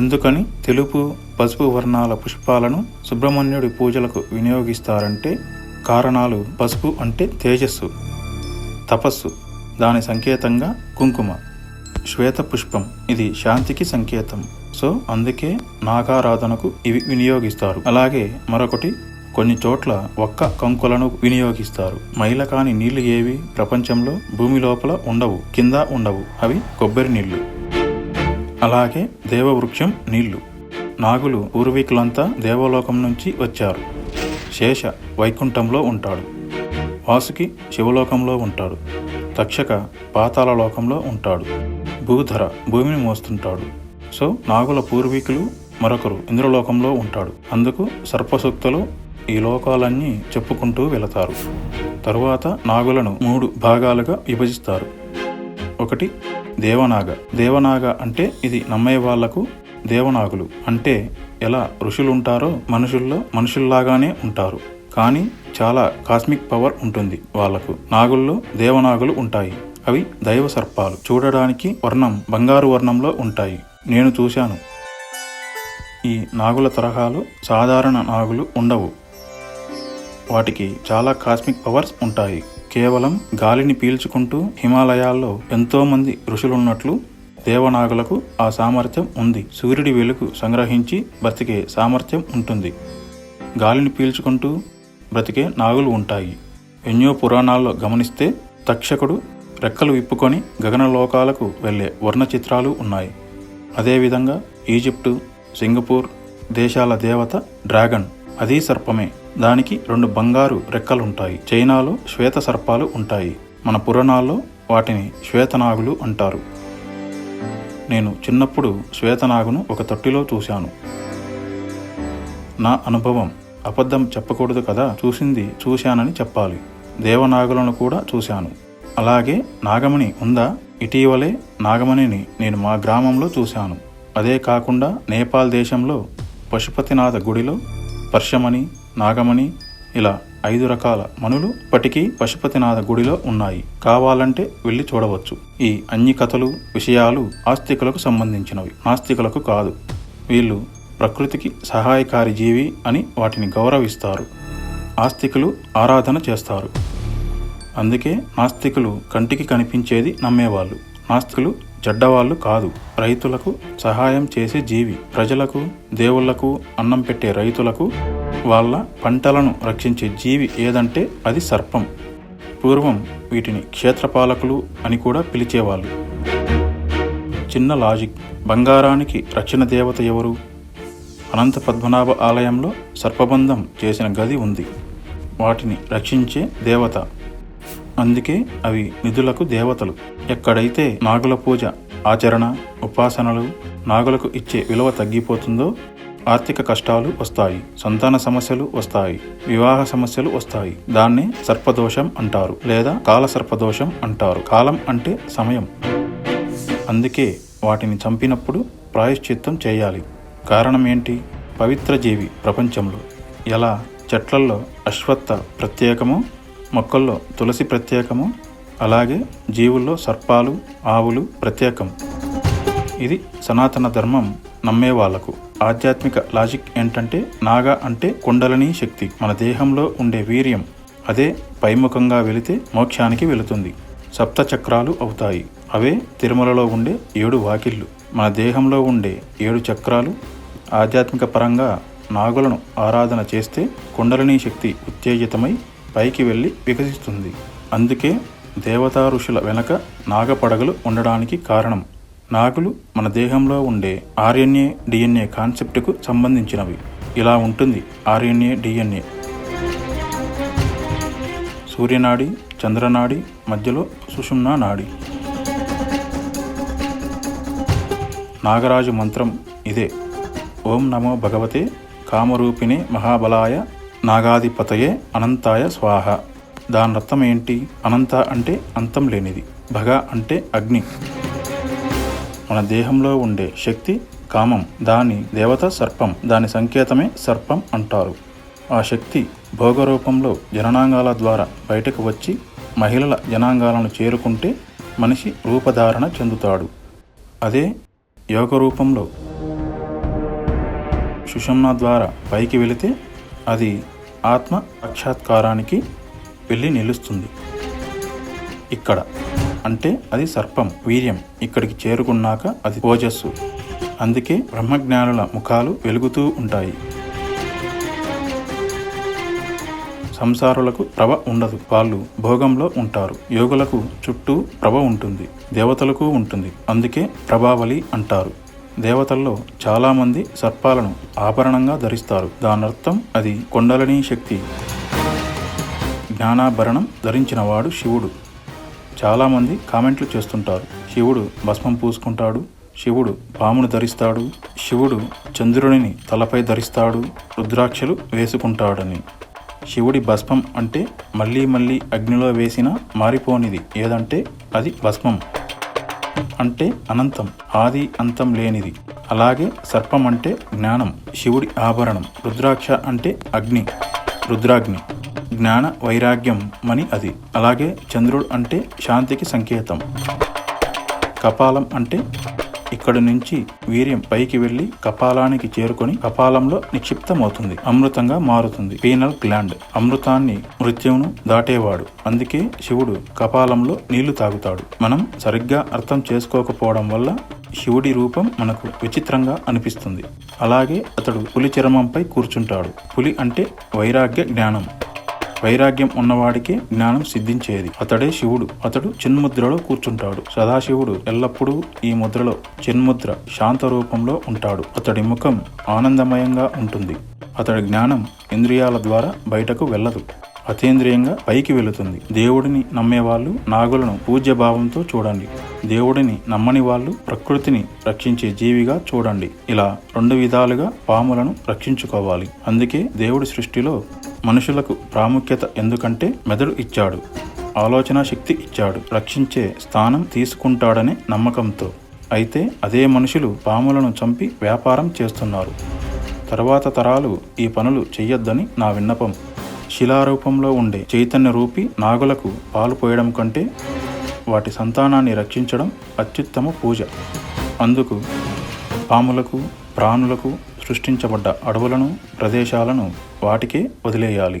ఎందుకని తెలుపు పసుపు వర్ణాల పుష్పాలను సుబ్రహ్మణ్యుడి పూజలకు వినియోగిస్తారంటే కారణాలు పసుపు అంటే తేజస్సు తపస్సు దాని సంకేతంగా కుంకుమ శ్వేత పుష్పం. ఇది శాంతికి సంకేతం. సో అందుకే నాగారాధనకు ఇవి వినియోగిస్తారు. అలాగే మరొకటి కొన్ని చోట్ల ఒక్క కంకులను వినియోగిస్తారు. మైల కాని నీళ్ళు ఏవి ప్రపంచంలో భూమి లోపల ఉండవు కింద ఉండవు. అవి కొబ్బరి నీళ్ళు. అలాగే దేవవృక్షం నీళ్ళు. నాగులు పూర్వీకులంతా దేవలోకం నుంచి వచ్చారు. శేష వైకుంఠంలో ఉంటాడు. వాసుకి శివలోకంలో ఉంటాడు. తక్షక పాతాల లోకంలో ఉంటాడు. భూధర భూమిని మోస్తుంటాడు. సో నాగుల పూర్వీకులు మరొకరు ఇంద్రలోకంలో ఉంటాడు. అందుకు సర్పసూక్తలు ఈ లోకాలన్నీ చెప్పుకుంటూ వెళతారు. తరువాత నాగులను మూడు భాగాలుగా విభజిస్తారు. ఒకటి దేవనాగ. దేవనాగ అంటే ఇది నమ్మే వాళ్ళకు దేవనాగులు. అంటే ఎలా ఋషులుంటారో మనుషుల్లో మనుషుల్లాగానే ఉంటారు. కానీ చాలా కాస్మిక్ పవర్ ఉంటుంది వాళ్ళకు. నాగుల్లో దేవనాగులు ఉంటాయి. అవి దైవ సర్పాలు. చూడడానికి వర్ణం బంగారు వర్ణంలో ఉంటాయి. నేను చూశాను. ఈ నాగుల తరహాలు సాధారణ నాగులు ఉండవు. వాటికి చాలా కాస్మిక్ పవర్స్ ఉంటాయి. కేవలం గాలిని పీల్చుకుంటూ హిమాలయాల్లో ఎంతోమంది ఋషులున్నట్లు దేవనాగులకు ఆ సామర్థ్యం ఉంది. సూర్యుడి వెలుగు సంగ్రహించి బ్రతికే సామర్థ్యం ఉంటుంది. గాలిని పీల్చుకుంటూ బ్రతికే నాగులు ఉంటాయి. ఎన్నో పురాణాల్లో గమనిస్తే తక్షకుడు రెక్కలు విప్పుకొని గగనలోకాలకు వెళ్ళే వర్ణ చిత్రాలు ఉన్నాయి. అదేవిధంగా ఈజిప్టు సింగపూర్ దేశాల దేవత డ్రాగన్ అది సర్పమే దానికి రెండు బంగారు రెక్కలుంటాయి. చైనాలో శ్వేత సర్పాలు ఉంటాయి. మన పురాణాల్లో వాటిని శ్వేతనాగులు అంటారు. నేను చిన్నప్పుడు శ్వేతనాగును ఒక తొట్టిలో చూశాను. నా అనుభవం అబద్ధం చెప్పకూడదు కదా? చూసింది చూశానని చెప్పాలి. దేవనాగులను కూడా చూశాను. అలాగే నాగమణి ఉందా? ఇటీవలే నాగమణిని నేను మా గ్రామంలో చూశాను. అదే కాకుండా నేపాల్ దేశంలో పశుపతినాథ గుడిలో పర్షమణి నాగమణి ఇలా ఐదు రకాల మనులు ఇప్పటికీ పశుపతినాథ గుడిలో ఉన్నాయి. కావాలంటే వెళ్ళి చూడవచ్చు. ఈ అన్ని కథలు విషయాలు ఆస్తికులకు సంబంధించినవి. నాస్తికులకు కాదు. వీళ్ళు ప్రకృతికి సహాయకారి జీవి అని వాటిని గౌరవిస్తారు. ఆస్తికులు ఆరాధన చేస్తారు. అందుకే నాస్తికులు కంటికి కనిపించేది నమ్మేవాళ్ళు. నాస్తికులు చెడ్డవాళ్ళు కాదు. రైతులకు సహాయం చేసే జీవి. ప్రజలకు దేవుళ్ళకు అన్నం పెట్టే రైతులకు వాళ్ళ పంటలను రక్షించే జీవి ఏదంటే అది సర్పం. పూర్వం వీటిని క్షేత్రపాలకులు అని కూడా పిలిచేవాళ్ళు. చిన్న లాజిక్. బంగారానికి రక్షణ దేవత ఎవరు? అనంత పద్మనాభ ఆలయంలో సర్పబంధం చేసిన గది ఉంది. వాటిని రక్షించే దేవత. అందుకే అవి నిధులకు దేవతలు. ఎక్కడైతే నాగుల పూజ ఆచరణ ఉపాసనలు నాగులకు ఇచ్చే విలువ తగ్గిపోతుందో ఆర్థిక కష్టాలు వస్తాయి సంతాన సమస్యలు వస్తాయి వివాహ సమస్యలు వస్తాయి. దాన్ని సర్పదోషం అంటారు లేదా కాల సర్పదోషం అంటారు. కాలం అంటే సమయం. అందుకే వాటిని చంపినప్పుడు ప్రాయశ్చిత్తం చేయాలి. కారణం ఏంటి? పవిత్ర జీవి ప్రపంచంలో ఎలా? చెట్లల్లో అశ్వత్థ ప్రత్యేకమో మొక్కల్లో తులసి ప్రత్యేకమో అలాగే జీవుల్లో సర్పాలు ఆవులు ప్రత్యేకం. ఇది సనాతన ధర్మం నమ్మే వాళ్ళకు ఆధ్యాత్మిక లాజిక్ ఏంటంటే నాగా అంటే కుండలని శక్తి. మన దేహంలో ఉండే వీర్యం అదే పైముఖంగా వెళితే మోక్షానికి వెళుతుంది. సప్త చక్రాలు అవుతాయి. అవే తిరుమలలో ఉండే ఏడు వాకిళ్ళు. మన దేహంలో ఉండే ఏడు చక్రాలు ఆధ్యాత్మిక పరంగా నాగులను ఆరాధన చేస్తే కుండలిని శక్తి ఉత్తేజితమై పైకి వెళ్ళి వికసిస్తుంది. అందుకే దేవతా ఋషుల వెనక నాగపడగలు ఉండడానికి కారణం నాగులు మన దేహంలో ఉండే ఆర్ఎన్ఏ డిఎన్ఏ కాన్సెప్ట్కు సంబంధించినవి. ఇలా ఉంటుంది ఆర్ఎన్ఏ డిఎన్ఏ. సూర్యనాడి చంద్రనాడి మధ్యలో సుషుమ్నా నాడి. నాగరాజు మంత్రం ఇదే. ఓం నమో భగవతే కామరూపిణి మహాబలాయ నాగాధిపతయే అనంతాయ స్వాహ. దాని అర్థం ఏంటి? అనంత అంటే అంతం లేనిది. భగ అంటే అగ్ని. మన దేహంలో ఉండే శక్తి కామం దాని దేవత సర్పం దాని సంకేతమే సర్పం అంటారు. ఆ శక్తి భోగరూపంలో జననాంగాల ద్వారా బయటకు వచ్చి మహిళల జనాంగాలను చేరుకుంటే మనిషి రూపధారణ చెందుతాడు. అదే యోగ రూపంలో సుషమ్న ద్వారా పైకి వెళితే అది ఆత్మ సాక్షాత్కారానికి వెళ్ళి నిలుస్తుంది. ఇక్కడ అంటే అది సర్పం వీర్యం. ఇక్కడికి చేరుకున్నాక అది ఓజస్సు. అందుకే బ్రహ్మజ్ఞానుల ముఖాలు వెలుగుతూ ఉంటాయి. సంసారులకు ప్రభ ఉండదు. వాళ్ళు భోగంలో ఉంటారు. యోగులకు చుట్టూ ప్రభ ఉంటుంది. దేవతలకు ఉంటుంది. అందుకే ప్రభావళి అంటారు. దేవతల్లో చాలామంది సర్పాలను ఆభరణంగా ధరిస్తారు. దానర్థం అది కొండలని శక్తి. జ్ఞానాభరణం ధరించినవాడు శివుడు. చాలామంది కామెంట్లు చేస్తుంటారు. శివుడు భస్మం పూసుకుంటాడు. శివుడు పామును ధరిస్తాడు. శివుడు చంద్రుడిని తలపై ధరిస్తాడు. రుద్రాక్షలు వేసుకుంటాడని. శివుడి భస్మం అంటే మళ్ళీ మళ్ళీ అగ్నిలో వేసినా మారిపోనిది. ఏదంటే అది భస్మం. అంటే అనంతం ఆది అంతం లేనిది. అలాగే సర్పం అంటే జ్ఞానం శివుడి ఆభరణం. రుద్రాక్ష అంటే అగ్ని రుద్రాగ్ని. జ్ఞాన వైరాగ్యం మని అది. అలాగే చంద్రుడు అంటే శాంతికి సంకేతం. కపాలం అంటే ఇక్కడి నుంచి వీర్యం పైకి వెళ్ళి కపాలానికి చేరుకొని కపాలంలో నిక్షిప్తమవుతుంది. అమృతంగా మారుతుంది. Pineal gland. అమృతాన్ని మృత్యువును దాటేవాడు. అందుకే శివుడు కపాలంలో నీళ్ళు తాగుతాడు. మనం సరిగ్గా అర్థం చేసుకోకపోవడం వల్ల శివుడి రూపం మనకు విచిత్రంగా అనిపిస్తుంది. అలాగే అతడు పులి చర్మంపై కూర్చుంటాడు. పులి అంటే వైరాగ్య జ్ఞానం. వైరాగ్యం ఉన్నవాడికే జ్ఞానం సిద్ధించేది. అతడే శివుడు. అతడు చిన్ముద్రలో కూర్చుంటాడు. సదాశివుడు ఎల్లప్పుడూ ఈ ముద్రలో చిన్ముద్ర శాంత రూపంలో ఉంటాడు. అతడి ముఖం ఆనందమయంగా ఉంటుంది. అతడి జ్ఞానం ఇంద్రియాల ద్వారా బయటకు వెళ్ళదు. అతీంద్రియంగా పైకి వెళుతుంది. దేవుడిని నమ్మేవాళ్ళు నాగులను పూజ్య భావంతో చూడండి. దేవుడిని నమ్మని వాళ్ళు ప్రకృతిని రక్షించే జీవిగా చూడండి. ఇలా రెండు విధాలుగా పాములను రక్షించుకోవాలి. అందుకే దేవుడి సృష్టిలో మనుషులకు ప్రాముఖ్యత ఎందుకంటే మెదడు ఇచ్చాడు. ఆలోచన శక్తి ఇచ్చాడు. రక్షించే స్థానం తీసుకుంటాడనే నమ్మకంతో. అయితే అదే మనుషులు పాములను చంపి వ్యాపారం చేస్తున్నారు. తర్వాత తరాలు ఈ పనులు చెయ్యొద్దని నా విన్నపం. శిలారూపంలో ఉండే చైతన్య రూపి నాగులకు పాలు పోయడం కంటే వాటి సంతానాన్ని రక్షించడం అత్యుత్తమ పూజ. అందుకు పాములకు ప్రాణులకు సృష్టించబడ్డ అడవులను ప్రదేశాలను వాటికే వదిలేయాలి.